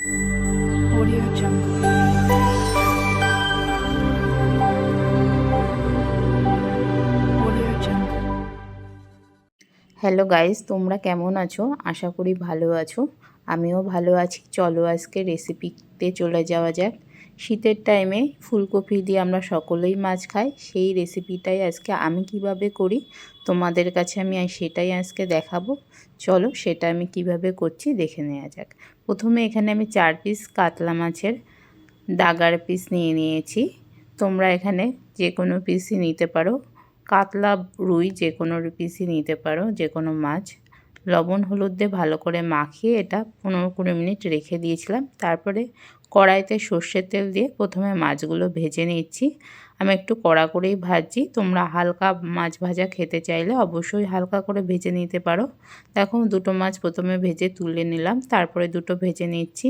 Audio Jungle. Hello guys তোমরা কেমন আছো? আশা করি ভালো আছো। আমিও ভালো আছি। চলো আজকে রেসিপিতে চলে যাওয়া যাক। শীতের টাইমে ফুলকপি দিয়ে আমরা সকলেই মাছ খাই। সেই রেসিপিটাই আজকে আমি কীভাবে করি, তোমাদের কাছে আমি সেটাই আজকে দেখাবো। চলো সেটা আমি কীভাবে করছি দেখে নেওয়া যাক। প্রথমে এখানে আমি চার পিস কাতলা মাছের দাগার পিস নিয়ে নিয়েছি। তোমরা এখানে যে কোনো পিসই নিতে পারো। কাতলা রুই যে কোনো পিসই নিতে পারো যে কোনো মাছ। লবণ, হলুদ দিয়ে ভালো করে মাখিয়ে এটা পনেরো কুড়ি মিনিট রেখে দিয়েছিলাম। তারপরে কড়াইতে সর্ষের তেল দিয়ে প্রথমে মাছগুলো ভেজে নিচ্ছি। আমি একটু কড়া করেই ভাজছি। তোমরা হালকা মাছ ভাজা খেতে চাইলে অবশ্যই হালকা করে ভেজে নিতে পারো। দেখো, দুটো মাছ প্রথমে ভেজে তুলে নিলাম, তারপরে দুটো ভেজে নিচ্ছি।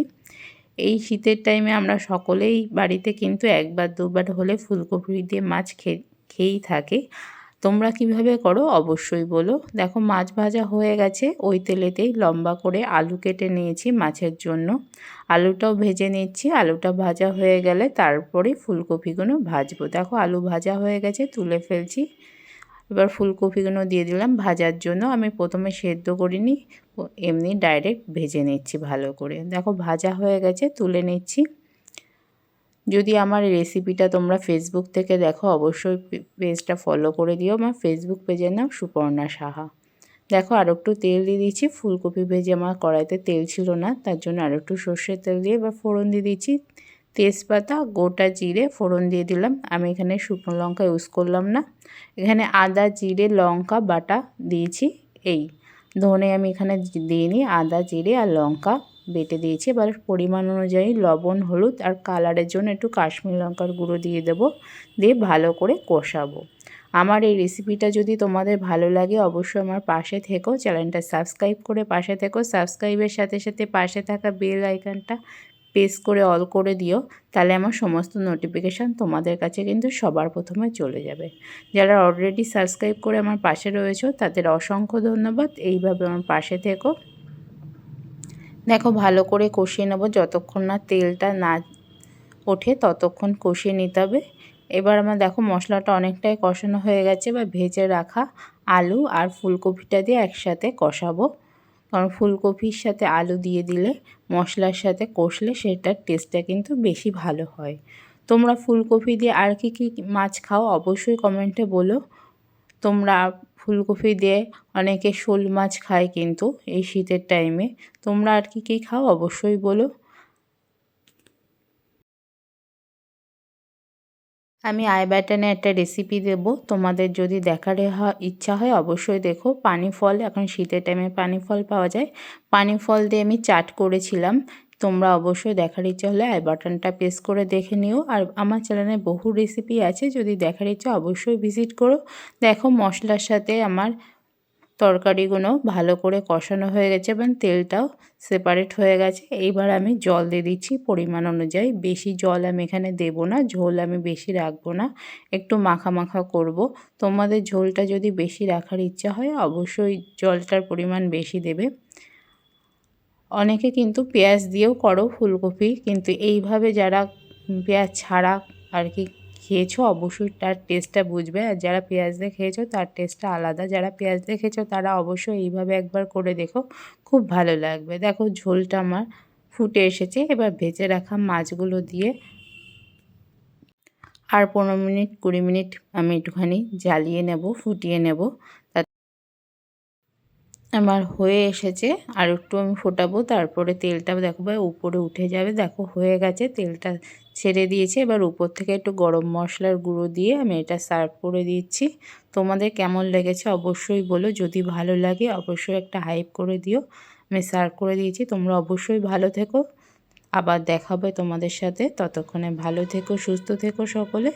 এই শীতের টাইমে আমরা সকলেই বাড়িতে কিন্তু একবার, দুবার হলে ফুলকপি দিয়ে মাছ খেয়ে খেয়েই থাকে। তোমরা কীভাবে করো? অবশ্যই বলো। দেখো, মাছ ভাজা হয়ে গেছে। ওই তেলেতেই লম্বা করে আলু কেটে নিয়েছি মাছের জন্য। আলুটাও ভেজে নিচ্ছি। আলুটা ভাজা হয়ে গেলে তারপরে ফুলকপিগুলো ভাজবো। দেখো, আলু ভাজা হয়ে গেছে, তুলে ফেলছি। এবার ফুলকপিগুলো দিয়ে দিলাম ভাজার জন্য। আমি প্রথমে সেদ্ধ করিনি এমনি ডাইরেক্ট ভেজে নিচ্ছি ভালো করে। দেখো, ভাজা হয়ে গেছে, তুলে নিচ্ছি। যদি আমার রেসিপিটা তোমরা ফেসবুক থেকে দেখো, অবশ্যই পেজটা ফলো করে দিও। আমার ফেসবুক পেজের নাম সুপর্ণা সাহা। দেখো, আর একটু তেল দিয়ে দিচ্ছি। ফুলকপি ভেজে আমার কড়াইতে তেল ছিল না, তার জন্য আর একটু সর্ষের তেল দিয়ে বা ফোড়ন দিয়ে দিচ্ছি। তেজপাতা, গোটা জিরে ফোড়ন দিয়ে দিলাম। আমি এখানে শুকনো লঙ্কা ইউজ করলাম না। এখানে আদা, জিরে, লঙ্কা, বাটা দিয়েছি। এই, ধনে আমি এখানে দিইনি আদা, জিরে আর লঙ্কা। বেটে দিয়েছি। এবার পরিমাণ অনুযায়ী লবণ, হলুদ আর কালারের জন্য একটু কাশ্মীর লঙ্কার গুঁড়ো দিয়ে দেবো। দিয়ে ভালো করে কষাবো। আমার এই রেসিপিটা যদি তোমাদের ভালো লাগে অবশ্যই আমার পাশে থেকো। চ্যানেলটা সাবস্ক্রাইব করে পাশে থেকো। সাবস্ক্রাইবের সাথে সাথে পাশে থাকা বেল আইকনটা প্রেস করে অল করে দিও। তাহলে আমার সমস্ত নোটিফিকেশান তোমাদের কাছে কিন্তু সবার প্রথমে চলে যাবে। যারা অলরেডি সাবস্ক্রাইব করে আমার পাশে রয়েছে, তাদের অসংখ্য ধন্যবাদ। এইভাবে আমার পাশে থেকো। দেখো, ভালো করে কষিয়ে নেব। যতক্ষণ না তেলটা না ওঠে, ততক্ষণ কষিয়ে নিতে হবে। এবার আমার দেখো, মশলাটা অনেকটাই কষানো হয়ে গেছে। বা ভেজে রাখা আলু আর ফুলকপিটা দিয়ে একসাথে কষাবো। কারণ ফুলকপির সাথে আলু দিয়ে দিলে, মশলার সাথে কষলে সেটার টেস্টটা কিন্তু বেশি ভালো হয়। তোমরা ফুলকপি দিয়ে আর কি কী মাছ খাও, অবশ্যই কমেন্টে বলো। তোমরা ফুলকপি দিয়ে অনেকে শোল মাছ খায় কিন্তু এই শীতের টাইমে তোমরা আর কি কী খাও অবশ্যই বলো। আমি আই ব্যাটনে একটা রেসিপি দেব। তোমাদের যদি দেখার ইচ্ছা হয় অবশ্যই দেখো। পানি ফল, এখন শীতের টাইমে পানি ফল পাওয়া যায়। পানি ফল দিয়ে আমি চাট করেছিলাম। তোমরা অবশ্যই দেখার ইচ্ছা হলে আই বাটনটা প্রেস করে দেখে নিও। আর আমার চ্যানেলে বহু রেসিপি আছে, যদি দেখার ইচ্ছা অবশ্যই ভিজিট করো। দেখো মশলার সাথে আমার তরকারিগুলো ভালো করে কষানো হয়ে গেছে এবং তেলটাও সেপারেট হয়ে গেছে। এইবার আমি জল দিয়ে দিচ্ছি পরিমাণ অনুযায়ী। বেশি জল আমি এখানে দেব না, ঝোল আমি বেশি রাখব না, একটু মাখা মাখা করব। তোমাদের ঝোলটা যদি বেশি রাখার ইচ্ছা হয়, অবশ্যই জলটার পরিমাণ বেশি দেবে। অনেকে কিন্তু পেঁয়াজ দিয়েও করো ফুলকপি, কিন্তু এইভাবে যারা পেঁয়াজ ছাড়া আর কি খেয়েছো, অবশ্যই তার টেস্টটা বুঝবে। আর যারা পেঁয়াজ দিয়ে খেয়েছো, তার টেস্টটা আলাদা। যারা পেঁয়াজ দিয়ে খেয়েছো, তারা অবশ্যই এইভাবে একবার করে দেখো, খুব ভালো লাগবে। দেখো, ঝোলটা আমার ফুটে এসেছে। এবার ভেজে রাখা মাছগুলো দিয়ে আর পনেরো মিনিট, কুড়ি মিনিট আমি একটুখানি জ্বালিয়ে নেব, ফুটিয়ে নেব। আমার হয়ে এসেছে। আর একটু আমি ফোটাবো, তারপরে তেলটা দেখো ভাই উপরে উঠে যাবে। দেখো হয়ে গেছে, তেলটা ছেড়ে দিয়েছে। এবার উপর থেকে একটু গরম মশলার গুঁড়ো দিয়ে আমি এটা সার্ভ করে দিচ্ছি। তোমাদের কেমন লেগেছে অবশ্যই বলো। যদি ভালো লাগে অবশ্যই একটা হাইপ করে দিও। আমি সার্ভ করে দিয়েছি, তোমরা অবশ্যই ভালো থেকো। আবার দেখাবে তোমাদের সাথে। ততক্ষণে ভালো থেকো, সুস্থ থেকো সকলে।